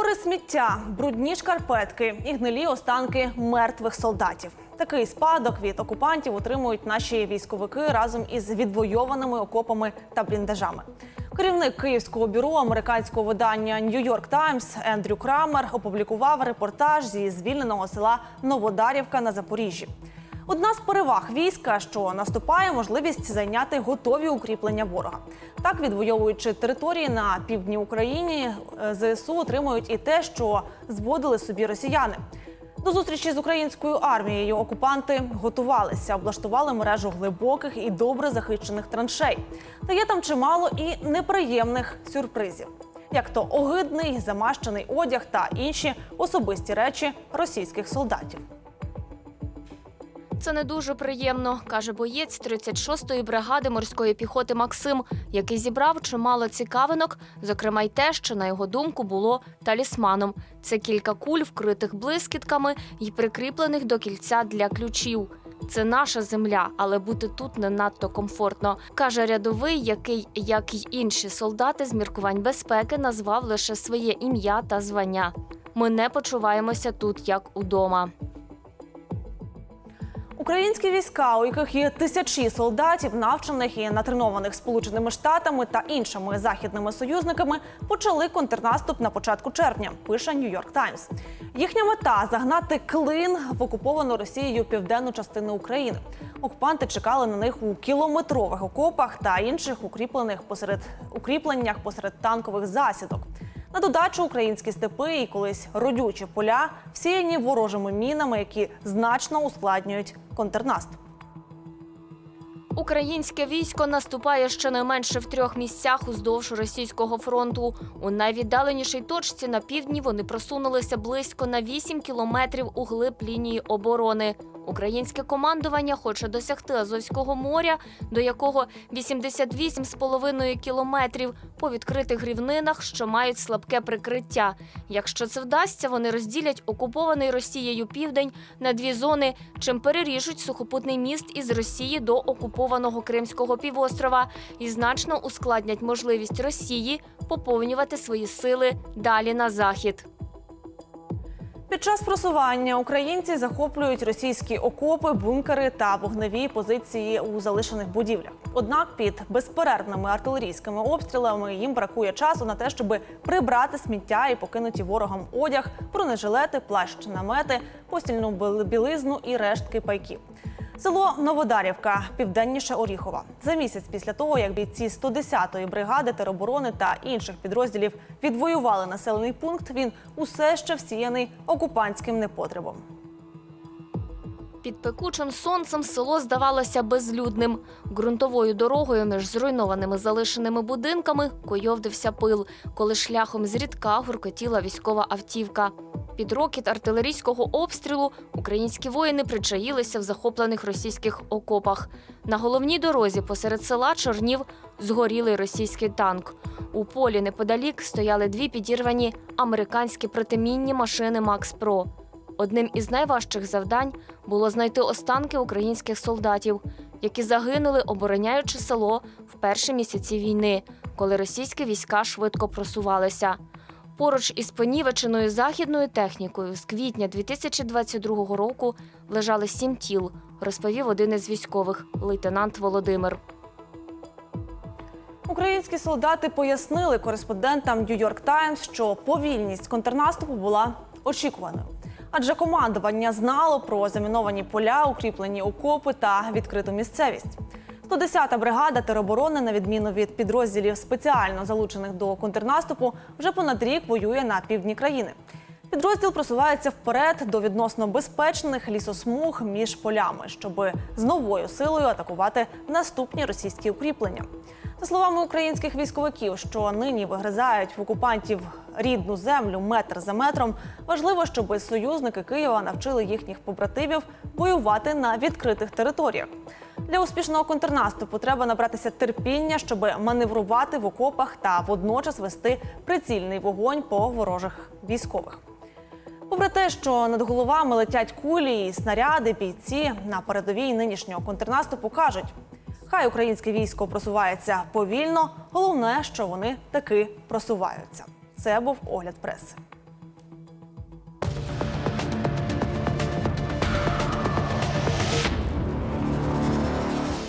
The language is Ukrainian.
Гори сміття, брудні шкарпетки і гнилі останки мертвих солдатів. Такий спадок від окупантів отримують наші військовики разом із відвойованими окопами та бліндажами. Керівник київського бюро американського видання Нью-Йорк Таймс Ендрю Крамер опублікував репортаж зі звільненого села Новодарівка на Запоріжжі. Одна з переваг війська, що наступає можливість зайняти готові укріплення ворога. Так, відвоюючи території на півдні України, е, ЗСУ отримують і те, що зводили собі росіяни. До зустрічі з українською армією окупанти готувалися, облаштували мережу глибоких і добре захищених траншей. Та є там чимало і неприємних сюрпризів, як то огидний замащений одяг та інші особисті речі російських солдатів. Це не дуже приємно, каже боєць 36-ї бригади морської піхоти Максим, який зібрав чимало цікавинок, зокрема й те, що на його думку було талісманом. Це кілька куль, вкритих блискітками і прикріплених до кільця для ключів. Це наша земля, але бути тут не надто комфортно, каже рядовий, який, як й інші солдати з міркувань безпеки, назвав лише своє ім'я та звання. Ми не почуваємося тут як удома. Українські війська, у яких є тисячі солдатів, навчених і натренованих Сполученими Штатами та іншими західними союзниками, почали контрнаступ на початку червня. Пише Нью-Йорк Таймс. Їхня мета загнати клин в окуповану Росією південну частину України. Окупанти чекали на них у кілометрових окопах та інших укріплених посеред укріпленнях посеред танкових засідок. На додачу українські степи і колись родючі поля всіяні ворожими мінами, які значно ускладнюють контрнаступ. Українське військо наступає щонайменше в трьох місцях уздовж російського фронту. У найвіддаленішій точці на півдні вони просунулися близько на 8 кілометрів у глиб лінії оборони. Українське командування хоче досягти Азовського моря, до якого 88,5 кілометрів по відкритих рівнинах, що мають слабке прикриття. Якщо це вдасться, вони розділять окупований Росією південь на дві зони, чим переріжуть сухопутний міст із Росії до окупованого Кримського півострова і значно ускладнять можливість Росії поповнювати свої сили далі на захід. Під час просування українці захоплюють російські окопи, бункери та вогневі позиції у залишених будівлях. Однак під безперервними артилерійськими обстрілами їм бракує часу на те, щоб прибрати сміття і покинуті ворогам одяг, бронежилети, плащ, намети, постільну білизну і рештки пайків. Село Новодарівка, південніше Оріхова. За місяць після того, як бійці 110-ї бригади тероборони та інших підрозділів відвоювали населений пункт, він усе ще всіяний окупантським непотребом. Під пекучим сонцем село здавалося безлюдним. Ґрунтовою дорогою між зруйнованими залишеними будинками койовдився пил, коли шляхом зрідка гуркотіла військова автівка. Під рокіт артилерійського обстрілу українські воїни причаїлися в захоплених російських окопах. На головній дорозі посеред села чорнів згорілий російський танк. У полі неподалік стояли дві підірвані американські протимінні машини Макс Про. Одним із найважчих завдань було знайти останки українських солдатів, які загинули, обороняючи село в перші місяці війни, коли російські війська швидко просувалися. Поруч із понівеченою західною технікою з квітня 2022 року лежали сім тіл, розповів один із військових лейтенант Володимир. Українські солдати пояснили кореспондентам Нью-Йорк Таймс, що повільність контрнаступу була очікуваною. Адже командування знало про заміновані поля, укріплені окопи та відкриту місцевість. 110-та бригада тероборони, на відміну від підрозділів спеціально залучених до контрнаступу, вже понад рік воює на півдні країни. Підрозділ просувається вперед до відносно безпечних лісосмуг між полями, щоб з новою силою атакувати наступні російські укріплення. За словами українських військовиків, що нині вигризають в окупантів рідну землю метр за метром, важливо, щоб союзники Києва навчили їхніх побратимів воювати на відкритих територіях. Для успішного контрнаступу треба набратися терпіння, щоб маневрувати в окопах та водночас вести прицільний вогонь по ворожих військових. Попри те, що над головами летять кулі і снаряди, бійці на передовій нинішнього контрнаступу кажуть: хай українське військо просувається повільно, головне, що вони таки просуваються. Це був огляд преси.